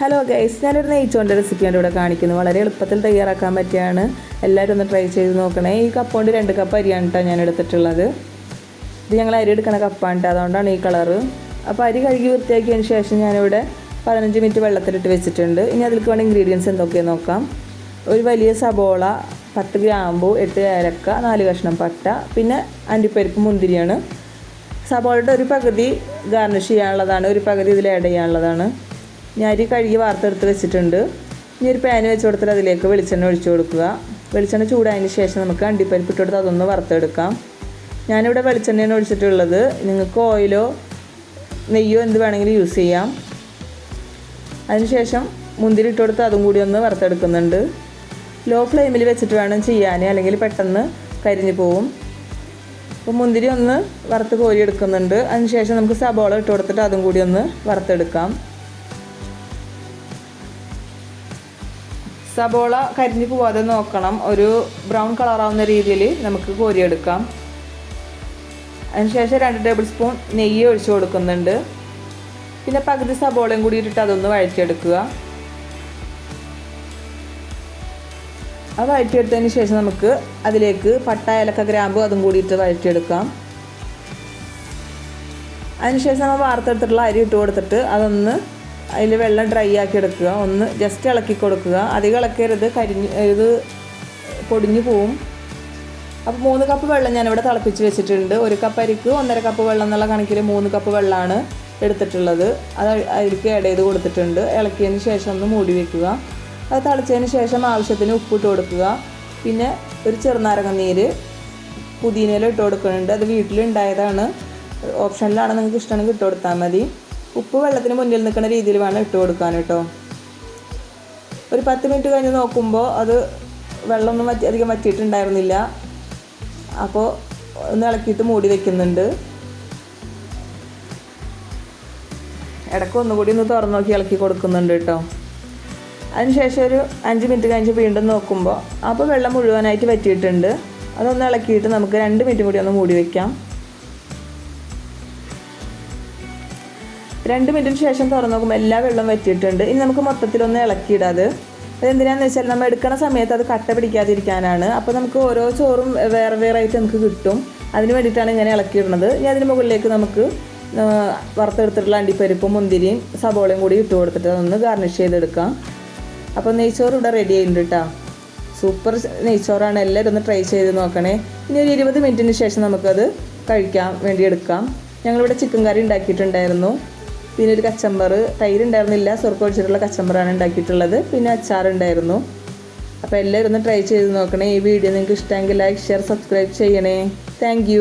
Hello guys ഞാനൊരു നെയ്ച്ചോന്റെ റെസിപ്പിയാണ് ഇവിടെ കാണിക്കുന്നത് വളരെ എളുപ്പത്തിൽ തയ്യാറാക്കാൻ പറ്റിയാണ്. എല്ലാവരും ഒന്ന് ട്രൈ ചെയ്ത് നോക്കണേ. ഈ കപ്പുകൊണ്ട് രണ്ട് കപ്പ് അരിയാണ് കേട്ടോ ഞാൻ എടുത്തിട്ടുള്ളത്. ഇത് ഞങ്ങൾ അരി എടുക്കണ കപ്പാണ് അതുകൊണ്ടാണ് ഈ കളറ് അപ്പോൾ അരി കഴുകി വൃത്തിയാക്കിയതിന് ശേഷം ഞാനിവിടെ പതിനഞ്ച് മിനിറ്റ് വെള്ളത്തിലിട്ട് വെച്ചിട്ടുണ്ട്. ഇനി അതിലേക്ക് വേണ്ട ഇൻഗ്രീഡിയൻസ് എന്തൊക്കെയാണ് നോക്കാം. ഒരു വലിയ സബോള പത്ത് ഗ്രാമ്പു എട്ട് ഏലക്ക നാല് കഷ്ണം പട്ട പിന്നെ അണ്ടിപ്പരിപ്പ് മുന്തിരിയാണ്. സബോളയുടെ ഒരു പകുതി ഗാർണിഷ് ചെയ്യാനുള്ളതാണ്. ഒരു പകുതി ഇതിൽ ആഡ് ചെയ്യാനുള്ളതാണ്. ഞാൻ അരി കഴുകി വാർത്തെടുത്ത് വെച്ചിട്ടുണ്ട്. ഇനി ഒരു പാൻ വെച്ച് കൊടുത്തിട്ട് അതിലേക്ക് വെളിച്ചെണ്ണ ഒഴിച്ചു കൊടുക്കുക. വെളിച്ചെണ്ണ ചൂടായതിന് ശേഷം നമുക്ക് അണ്ടിപ്പരിപ്പ് ഇട്ട് കൊടുത്ത് അതൊന്ന് വറുത്തെടുക്കാം. ഞാനിവിടെ വെളിച്ചെണ്ണയാണ് ഒഴിച്ചിട്ടുള്ളത്. നിങ്ങൾക്ക് ഓയിലോ നെയ്യോ എന്ത് വേണമെങ്കിലും യൂസ് ചെയ്യാം. അതിനുശേഷം മുന്തിരി ഇട്ട് കൊടുത്ത് അതും കൂടി ഒന്ന് വറുത്തെടുക്കുന്നുണ്ട്. ലോ ഫ്ലെയിമിൽ വെച്ചിട്ട് വേണം ചെയ്യാൻ അല്ലെങ്കിൽ പെട്ടെന്ന് കരിഞ്ഞു പോവും. അപ്പോൾ മുന്തിരി ഒന്ന് വറുത്ത് കോരിയെടുക്കുന്നുണ്ട്. അതിനുശേഷം നമുക്ക് സബോള ഇട്ട് കൊടുത്തിട്ട് അതും കൂടി ഒന്ന് വറുത്തെടുക്കാം. സബോള കരിഞ്ഞു പോവാതെ നോക്കണം. ഒരു ബ്രൗൺ കളറാവുന്ന രീതിയിൽ നമുക്ക് കോരിയെടുക്കാം. അതിനുശേഷം രണ്ട് ടേബിൾ സ്പൂൺ നെയ്യ് ഒഴിച്ചു കൊടുക്കുന്നുണ്ട്. പിന്നെ പകുതി സബോളയും കൂടി ഇട്ടിട്ട് അതൊന്ന് വഴറ്റിയെടുക്കുക. അത് വഴറ്റിയെടുത്തതിന് ശേഷം നമുക്ക് അതിലേക്ക് പട്ട ഏലക്ക ഗ്രാമ്പ് അതും കൂടിയിട്ട് വഴറ്റിയെടുക്കാം. അതിനുശേഷം നമ്മൾ വാർത്തെടുത്തിട്ടുള്ള അരി ഇട്ട് കൊടുത്തിട്ട് അതൊന്ന് അതിൽ വെള്ളം ഡ്രൈ ആക്കി എടുക്കുക. ഒന്ന് ജസ്റ്റ് ഇളക്കി കൊടുക്കുക. അധികം ഇളക്കരുത്. കരിഞ്ഞ് ഇത് പൊടിഞ്ഞു പോവും. അപ്പോൾ മൂന്ന് കപ്പ് വെള്ളം ഞാനിവിടെ തിളപ്പിച്ച് വെച്ചിട്ടുണ്ട്. ഒരു കപ്പ് അരിക്ക് ഒന്നര കപ്പ് വെള്ളം എന്നുള്ള കണക്കിൽ മൂന്ന് കപ്പ് വെള്ളമാണ് എടുത്തിട്ടുള്ളത്. അത് അതിലേക്ക് ആഡ് ചെയ്ത് കൊടുത്തിട്ടുണ്ട്. ഇളക്കിയതിന് ശേഷം ഒന്ന് മൂടി വെക്കുക. അത് തിളച്ചതിന് ശേഷം ആവശ്യത്തിന് ഉപ്പിട്ട് കൊടുക്കുക. പിന്നെ ഒരു ചെറുനാരങ്ങ നീര് പുതിനയില ഇട്ട് കൊടുക്കുന്നുണ്ട്. അത് വീട്ടിലുണ്ടായതാണ്. ഓപ്ഷനിലാണ് നിങ്ങൾക്ക് ഇഷ്ടമാണെങ്കിൽ ഇട്ട് കൊടുത്താൽ മതി. ഉപ്പ് വെള്ളത്തിന് മുന്നിൽ നിൽക്കുന്ന രീതിയിൽ വേണം ഇട്ട് കൊടുക്കാൻ കേട്ടോ. ഒരു പത്ത് മിനിറ്റ് കഴിഞ്ഞ് നോക്കുമ്പോൾ അത് വെള്ളമൊന്നും വറ്റി അധികം വറ്റിയിട്ടുണ്ടായിരുന്നില്ല. അപ്പോൾ ഒന്ന് ഇളക്കിയിട്ട് മൂടി വെക്കുന്നുണ്ട്. ഇടയ്ക്ക് ഒന്നുകൂടി ഒന്ന് തുറന്നു നോക്കി ഇളക്കി കൊടുക്കുന്നുണ്ട് കേട്ടോ. അതിനുശേഷം ഒരു അഞ്ച് മിനിറ്റ് കഴിഞ്ഞ് വീണ്ടും നോക്കുമ്പോൾ അപ്പോൾ വെള്ളം മുഴുവനായിട്ട് വറ്റിയിട്ടുണ്ട്. അതൊന്ന് ഇളക്കിയിട്ട് നമുക്ക് രണ്ട് മിനിറ്റ് കൂടി ഒന്ന് മൂടി വെക്കാം. രണ്ട് മിനിറ്റിന് ശേഷം തുറന്നു നോക്കുമ്പോൾ എല്ലാ വെള്ളം വറ്റിയിട്ടുണ്ട്. ഇനി നമുക്ക് മൊത്തത്തിലൊന്ന് ഇളക്കിയിടാത്. അതെന്തിനാന്ന് വെച്ചാൽ നമ്മൾ എടുക്കുന്ന സമയത്ത് അത് കട്ട പിടിക്കാതിരിക്കാനാണ്. അപ്പോൾ നമുക്ക് ഓരോ ചോറും വേറെ വേറെ ആയിട്ട് നമുക്ക് കിട്ടും. അതിന് വേണ്ടിയിട്ടാണ് ഇങ്ങനെ ഇളക്കിയിടുന്നത്. ഇനി അതിന് മുകളിലേക്ക് നമുക്ക് വറുത്തെടുത്തിട്ടുള്ള അണ്ടിപ്പരിപ്പും മുന്തിരിയും സബോളയും കൂടി ഇട്ട് കൊടുത്തിട്ട് അതൊന്ന് ഗാർണിഷ് ചെയ്തെടുക്കാം. അപ്പോൾ നെയ്ച്ചോറ് ഇവിടെ റെഡി ആയിട്ടുണ്ട് കേട്ടോ സൂപ്പർ നെയ്ച്ചോറാണ്. എല്ലാവരും ഒന്ന് ട്രൈ ചെയ്ത് നോക്കണേ. ഇനി ഒരു ഇരുപത് മിനിറ്റിന് ശേഷം നമുക്കത് കഴിക്കാൻ വേണ്ടി എടുക്കാം. ഞങ്ങളിവിടെ ചിക്കൻ കറി ഉണ്ടാക്കിയിട്ടുണ്ടായിരുന്നു. പിന്നെ ഒരു കച്ചമ്പർ തൈര് ഉണ്ടായിരുന്നില്ല. സുർക്ക ഒഴിച്ചിട്ടുള്ള കച്ചമ്പറാണ് ഉണ്ടാക്കിയിട്ടുള്ളത്. പിന്നെ അച്ചാറുണ്ടായിരുന്നു അപ്പോൾ എല്ലാവരും ഒന്ന് ട്രൈ ചെയ്ത് നോക്കണേ. ഈ വീഡിയോ നിങ്ങൾക്ക് ഇഷ്ടമെങ്കിൽ ലൈക്ക് ഷെയർ സബ്സ്ക്രൈബ് ചെയ്യണേ. താങ്ക്